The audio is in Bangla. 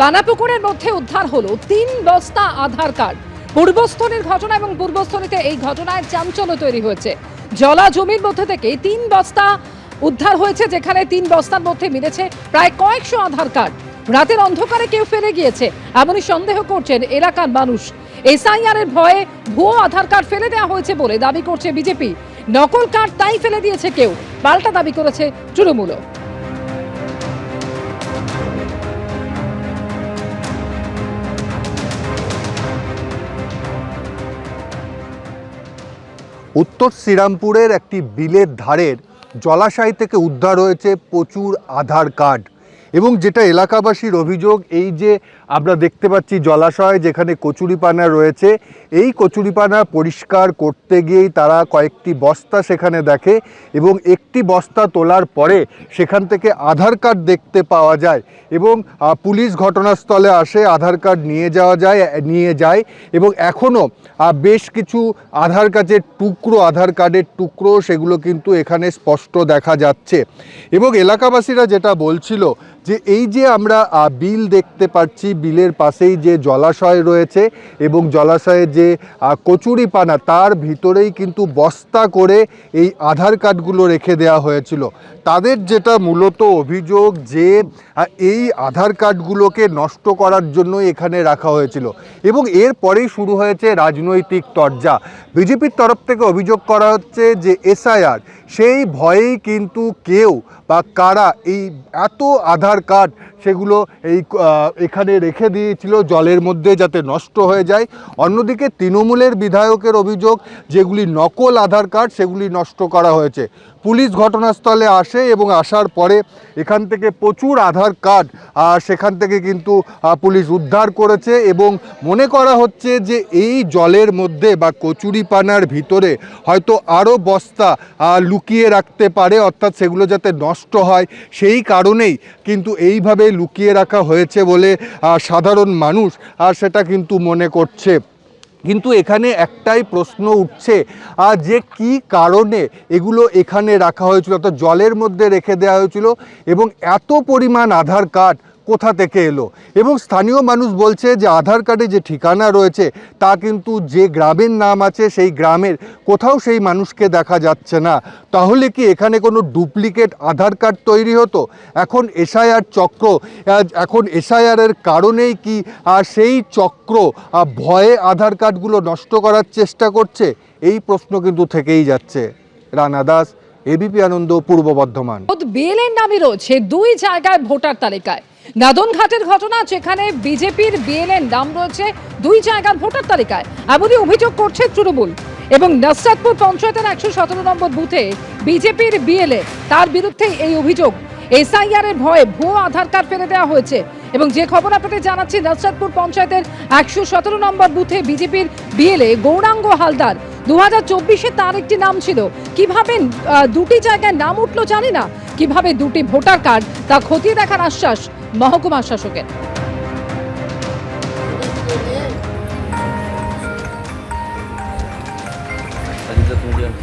পানাপুকুরের মধ্যে উদ্ধার হলো তিন বস্তা আধার কার্ড। পূর্বস্থলীর ঘটনা এবং পূর্বস্থলীতে এই ঘটনায় চাঞ্চল্য তৈরি হয়েছে। জলা জমির মধ্যে থেকে তিন বস্তা উদ্ধার হয়েছে, যেখানে তিন বস্তার মধ্যে মিলেছে প্রায় কয়েকশো আধার কার্ড। রাতের অন্ধকারে কেউ ফেলে গিয়েছে, এমনই সন্দেহ করছেন এলাকার মানুষ। এসআইআর এর ভয়ে ভুয়ো আধার কার্ড ফেলে দেওয়া হয়েছে বলে দাবি করছে বিজেপি। নকল কার্ড তাই ফেলে দিয়েছে কেউ, পাল্টা দাবি করেছে তৃণমূলও। উত্তর শ্রীরামপুরের একটি বিলের ধারের জলাশয় থেকে উদ্ধার হয়েছে প্রচুর আধার কার্ড। এবং যেটা এলাকাবাসীর অভিযোগ, এই যে আমরা দেখতে পাচ্ছি জলাশয় যেখানে কচুরিপানা রয়েছে। এই কচুরিপানা পরিষ্কার করতে গিয়েই তারা কয়েকটি বস্তা সেখানে দেখে এবং একটি বস্তা তোলার পরে সেখান থেকে আধার কার্ড দেখতে পাওয়া যায় এবং পুলিশ ঘটনাস্থলে আসে, আধার কার্ড নিয়ে যাওয়া যায়, নিয়ে যায় এবং এখনও বেশ কিছু আধার কার্ডের টুকরো, আধার কার্ডের টুকরো সেগুলো কিন্তু এখানে স্পষ্ট দেখা যাচ্ছে। এবং এলাকাবাসীরা যেটা বলছিল যে এই যে আমরা বিল দেখতে পাচ্ছি বিলের পাশেই যে জলাশয় রয়েছে এবং জলাশয়ে যে কচুরিপানা, তার ভিতরেই কিন্তু বস্তা করে এই আধার কার্ডগুলো রেখে দেওয়া হয়েছিল। তাদের যেটা মূলত অভিযোগ যে এই আধার কার্ডগুলোকে নষ্ট করার জন্য এখানে রাখা হয়েছিল এবং এরপরেই শুরু হয়েছে রাজনৈতিক তরজা। বিজেপির তরফ থেকে অভিযোগ করা হচ্ছে যে, এসআইআর, সেই ভয়েই কিন্তু কেউ বা কারা এই এত আধার কার্ড, সেগুলো এই এখানে রেখে দিয়েছিল, জলের মধ্যে যাতে নষ্ট হয়ে যায়। অন্যদিকে তৃণমূলের বিধায়কের অভিযোগ, যেগুলি নকল আধার কার্ড, সেগুলি নষ্ট করা হয়েছে। পুলিশ ঘটনাস্থলে আসে এবং আসার পরে এখান থেকে প্রচুর আধার কার্ড সেখান থেকে কিন্তু পুলিশ উদ্ধার করেছে এবং মনে করা হচ্ছে যে এই জলের মধ্যে বা কচুরিপানার ভিতরে হয়তো আরও বস্তা লুকিয়ে রাখতে পারে, অর্থাৎ সেগুলো যাতে নষ্ট হয়, সেই কারণেই কিন্তু এইভাবে লুকিয়ে রাখা হয়েছে বলে সাধারণ মানুষ সেটা কিন্তু মনে করছে। কিন্তু এখানে একটাই প্রশ্ন উঠছে আর যে কি কারণে এগুলো এখানে রাখা হয়েছিল অর্থাৎ জলের মধ্যে রেখে দেওয়া হয়েছিল এবং এত পরিমাণ আধার কার্ড কোথা থেকে এলো? এবং স্থানীয় মানুষ বলছে যে আধার কার্ডে যে ঠিকানা রয়েছে, তা কিন্তু যে গ্রামের নাম আছে, সেই গ্রামের কোথাও সেই মানুষকে দেখা যাচ্ছে না। তাহলে কি এখানে কোনো ডুপ্লিকেট আধার কার্ড তৈরি হতো? এখন এসআইআর চক্র এখন এসআইআরের কারণেই কি সেই চক্র ভয়ে আধার কার্ডগুলো নষ্ট করার চেষ্টা করছে? এই প্রশ্ন কিন্তু থেকেই যাচ্ছে। রানা দাস এবিপি আনন্দ, পূর্ব বর্ধমান। বিএলএর নামে রয়েছে দুই জায়গায় ভোটার তালিকায়। নাদনঘাটের ঘটনা, যেখানে বিজেপির বিএলএর নাম রয়েছে দুই জায়গার ভোটার তালিকায়। এমনই অভিযোগ করছে তৃণমূল। এবং নসরাতপুর পঞ্চায়েতের একশো সতেরো নম্বর বুথে বিজেপির বিএলএ, তার বিরুদ্ধে এই অভিযোগ। এসআইআর এর ভয়ে ভুয়ো আধার কার্ড ফেলে দেওয়া হয়েছে। এবং যে খবর আপনাদের জানাচ্ছি, নসরাতপুর পঞ্চায়েতের একশো সতেরো নম্বর বুথে বিজেপির বিএলএ, গৌরাঙ্গ হালদার। দু হাজার তার একটি নাম ছিল। কীভাবে দুটি জায়গায় নাম উঠল জানি না। কীভাবে দুটি ভোটার কার্ড তা খতিয়ে দেখার আশ্বাস মহকুমা শাসকের। আজিজা মিডিয়াম